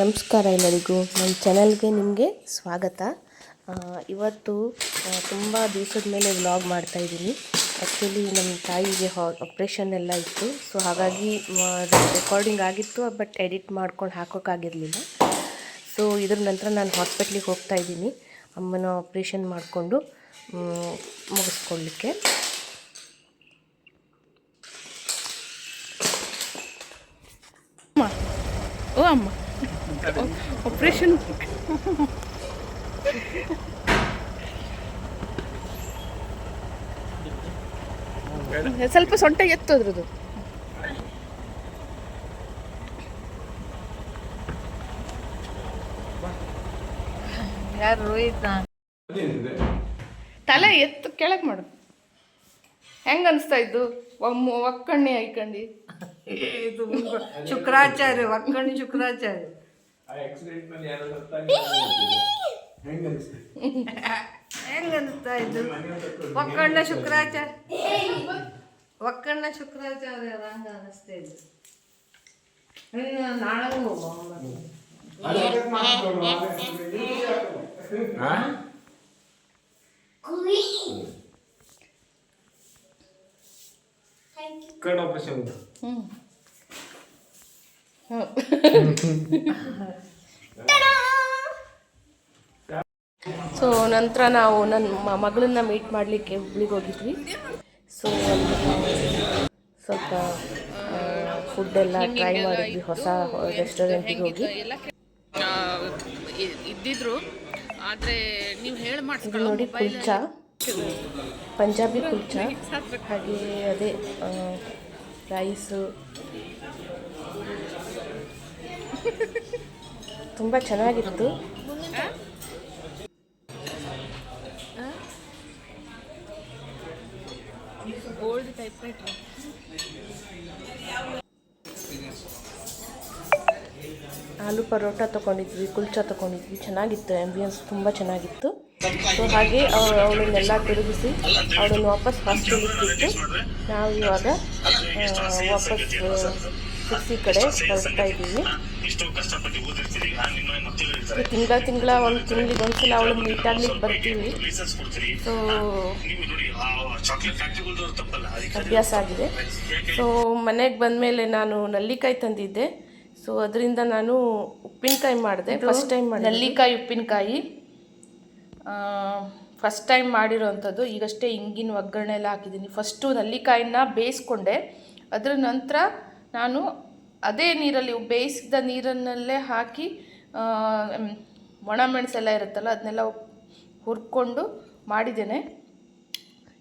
ನಮಸ್ಕಾರ ಎಲ್ಲರಿಗೂ. ನಮ್ಮ ಚಾನಲ್ಗೆ ನಿಮಗೆ ಸ್ವಾಗತ. ಇವತ್ತು ತುಂಬ ದಿವಸದ ಮೇಲೆ ವ್ಲಾಗ್ ಮಾಡ್ತಾಯಿದ್ದೀನಿ ಆ್ಯಕ್ಚುಲಿ ನಮ್ಮ ತಾಯಿಗೆ ಆಪ್ರೇಷನ್ ಎಲ್ಲ ಇತ್ತು. ಸೊ ಹಾಗಾಗಿ ರೆಕಾರ್ಡಿಂಗ್ ಆಗಿತ್ತು ಬಟ್ ಎಡಿಟ್ ಮಾಡ್ಕೊಂಡು ಹಾಕೋಕ್ಕಾಗಿರಲಿಲ್ಲ ಸೊ ಇದ್ರ ನಂತರ ನಾನು ಹಾಸ್ಪಿಟ್ಲಿಗೆ ಹೋಗ್ತಾ ಇದ್ದೀನಿ. ಅಮ್ಮನ ಆಪ್ರೇಷನ್ ಮಾಡಿಕೊಂಡು ಮುಗಿಸ್ಕೊಳ್ಳಿಕ್ಕೆ ಓ, ಅಮ್ಮ. ಆಪ್ರೇಷನ್ ಸ್ವಲ್ಪ ಸೊಂಟ ಎತ್ತು ಅದ್ರದ್ದು. ಯಾರು ರೋಹಿತ್ ತಲೆ ಎತ್ತು ಕೆಳಗೆ ಮಾಡು. ಹೆಂಗ ಅನಿಸ್ತಾ ಇದ್ದು? ಒಮ್ಮ ಒಕ್ಕಣ್ಣಿ ಐಕಂಡಿ. ಇದು ಶುಕ್ರಾಚಾರ್ಯ ಒಕ್ಕಣ್ಣಿ ಶುಕ್ರಾಚಾರ್ಯ. ಹೆಂಗ ಅನಿಸ್ತಾ ಇದ್ದು ಒಕ್ಕಣ್ಣ ಶುಕ್ರಾಚಾರ್ಯ ಒಕ್ಕಣ್ಣ ಶುಕ್ರಾಚಾರ್ಯ ಹಂಗ ಅನಿಸ್ತಾ ಇದ್ದು ನಾಳೆಗೂ ಹೋಗುವ ಆಪರೇಷನ್ ಸೊ ನಂತರ ನಾವು ನನ್ನ ಮಗಳನ್ನ ಮೀಟ್ ಮಾಡಲಿಕ್ಕೆ ಹುಬ್ಳಿಗೆ ಹೋಗಿದ್ವಿ. ಸೊ ಸ್ವಲ್ಪ ಫುಡ್ ಎಲ್ಲ ಟ್ರೈ ಮಾಡಿದ್ವಿ ಹೊಸ ರೆಸ್ಟೋರೆಂಟಿಗೆ ಹೋಗಿ. ಇದ್ದಿದ್ರು. ಆದ್ರೆ ನೀವು ಹೇಳಿ ಇದು ನೋಡಿ ಕುಲ್ಚಾ. ಪಂಜಾಬಿ ಕುಲ್ಚಾ. ಹಾಗೆ ಅದೇ ರೈಸು ತುಂಬ ಚೆನ್ನಾಗಿತ್ತು. ಗೋಲ್ಡ್ ಟೈಪ್ ಆಲೂ ಪರೋಟ ತೊಗೊಂಡಿದ್ವಿ ಕುಲ್ಚಾ ತೊಗೊಂಡಿದ್ವಿ ಚೆನ್ನಾಗಿತ್ತು ಆ್ಯಂಬಿಯನ್ಸ್ ತುಂಬ ಚೆನ್ನಾಗಿತ್ತು. ಸೊ ಹಾಗೆ ಅವಳು ಅವಳನ್ನೆಲ್ಲ ತಿರುಗಿಸಿ ಅವಳನ್ನು ವಾಪಸ್ ಹಾಸ್ಟೆಲಿಗೆ ಬಿಟ್ಟು ನಾವು ಇವಾಗ ವಾಪಸ್ ಸಿಕ್ಸಿ ಕಡೆ ಕಳಿಸ್ತಾ ಇದ್ದೀವಿ ತಿಂಗಳ ತಿಂಗಳ ಒಂದು ತಿಂಗಳಿಗೆ ಒಂದ್ಸಲ ಅವಳು ಮೀಟ್ ಆಗ್ಲಿಕ್ಕೆ ಬರ್ತೀವಿ. ಸೊ ಅಭ್ಯಾಸ ಆಗಿದೆ. ಸೊ ಮನೆಗೆ ಬಂದಮೇಲೆ ನಾನು ನಲ್ಲಿಕಾಯಿ ತಂದಿದ್ದೆ. ಸೊ ಅದರಿಂದ ನಾನು ಉಪ್ಪಿನಕಾಯಿ ಮಾಡಿದೆ. ಫಸ್ಟ್ ಟೈಮ್ ಮಾಡಿ ನಲ್ಲಿಕಾಯಿ ಉಪ್ಪಿನಕಾಯಿ. ಫಸ್ಟ್ ಟೈಮ್ ಮಾಡಿರೋವಂಥದ್ದು ಈಗಷ್ಟೇ ಹಿಂಗಿನ ಒಗ್ಗರಣೆ ಎಲ್ಲ ಹಾಕಿದ್ದೀನಿ. ಫಸ್ಟು ನಲ್ಲಿಕಾಯಿನ ಬೇಯಿಸ್ಕೊಂಡೆ. ಅದರ ನಂತರ ನಾನು ಅದೇ ನೀರಲ್ಲಿ ಬೇಯಿಸಿದ ನೀರನ್ನಲ್ಲೇ ಹಾಕಿ ಒಣ ಮೆಣಸೆಲ್ಲ ಒಣಮೆಣಸೆಲ್ಲ ಇರುತ್ತಲ್ಲ ಅದನ್ನೆಲ್ಲ ಹುರ್ಕೊಂಡು ಮಾಡಿದ್ದೇನೆ.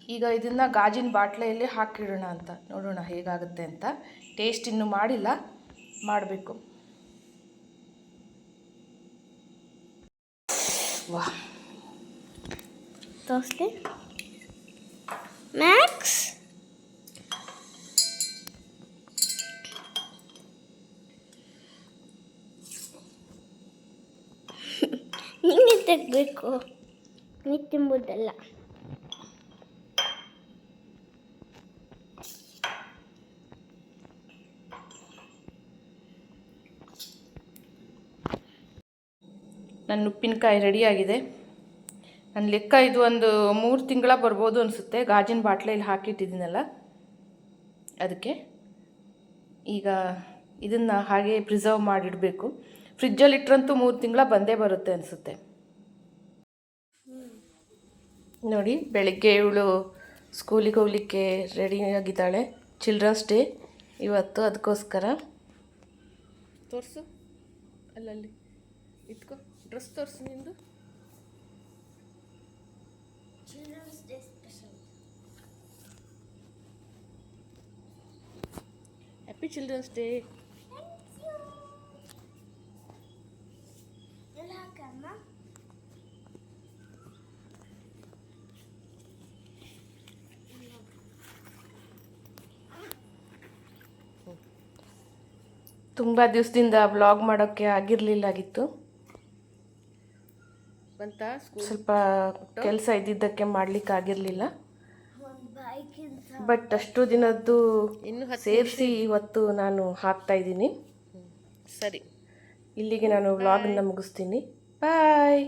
ಈಗ ಇದನ್ನು ಗಾಜಿನ ಬಾಟ್ಲೆಯಲ್ಲಿ ಹಾಕಿಡೋಣ ಅಂತ. ನೋಡೋಣ ಹೇಗಾಗುತ್ತೆ ಅಂತ. ಟೇಸ್ಟ್ ಇನ್ನೂ ಮಾಡಿಲ್ಲ. ಮಾಡಬೇಕು. ವಾಹ್ ತೋರಿಸ್ಲಿ ಮ್ಯಾಕ್ಸ್ ತೆಗಬೇಕು. ನೀರು ತಿಂಬುದಲ್ಲ. ನನ್ನ ಉಪ್ಪಿನಕಾಯಿ ರೆಡಿಯಾಗಿದೆ. ನನ್ನ ಲೆಕ್ಕ ಇದು ಒಂದು ಮೂರು ತಿಂಗಳ ಬರ್ಬೋದು ಅನಿಸುತ್ತೆ. ಗಾಜಿನ ಬಾಟ್ಲೆಯಲ್ಲಿ ಹಾಕಿಟ್ಟಿದ್ದೀನಲ್ಲ. ಅದಕ್ಕೆ ಈಗ ಇದನ್ನು ಹಾಗೆ ಪ್ರಿಸರ್ವ್ ಮಾಡಿಡಬೇಕು. ಫ್ರಿಜ್ಜಲ್ಲಿ ಇಟ್ಟರಂತೂ ಮೂರು ತಿಂಗಳ ಬಂದೇ ಬರುತ್ತೆ ಅನಿಸುತ್ತೆ. ನೋಡಿ ಬೆಳಿಗ್ಗೆ ಇವಳು ಸ್ಕೂಲಿಗೆ ರೆಡಿ ರೆಡಿಯಾಗಿದ್ದಾಳೆ ಚಿಲ್ಡ್ರನ್ಸ್ ಡೇ ಇವತ್ತು ಅದಕ್ಕೋಸ್ಕರ. ತೋರಿಸು. ಅಲ್ಲಲ್ಲಿ. ಇಟ್ಕೋ. ಡ್ರೆಸ್ ತೋರಿಸು ನಿಂದು. Happy children's day. ತುಂಬ ದಿವಸದಿಂದ ಬ್ಲಾಗ್ ಮಾಡೋಕ್ಕೆ ಆಗಿರಲಿಲ್ಲಾಗಿತ್ತು ಸ್ವಲ್ಪ ಕೆಲಸ ಇದ್ದಿದ್ದಕ್ಕೆ ಮಾಡ್ಲಿಕ್ಕೆ ಆಗಿರಲಿಲ್ಲ. ಬಟ್ ಅಷ್ಟು ದಿನದ್ದು ಸೇರಿಸಿ ಇವತ್ತು ನಾನು ಹಾಕ್ತಾ ಇದ್ದೀನಿ. ಸರಿ. ಇಲ್ಲಿಗೆ ನಾನು ವ್ಲಾಗನ್ನ ಮುಗಿಸ್ತೀನಿ. ಬಾಯ್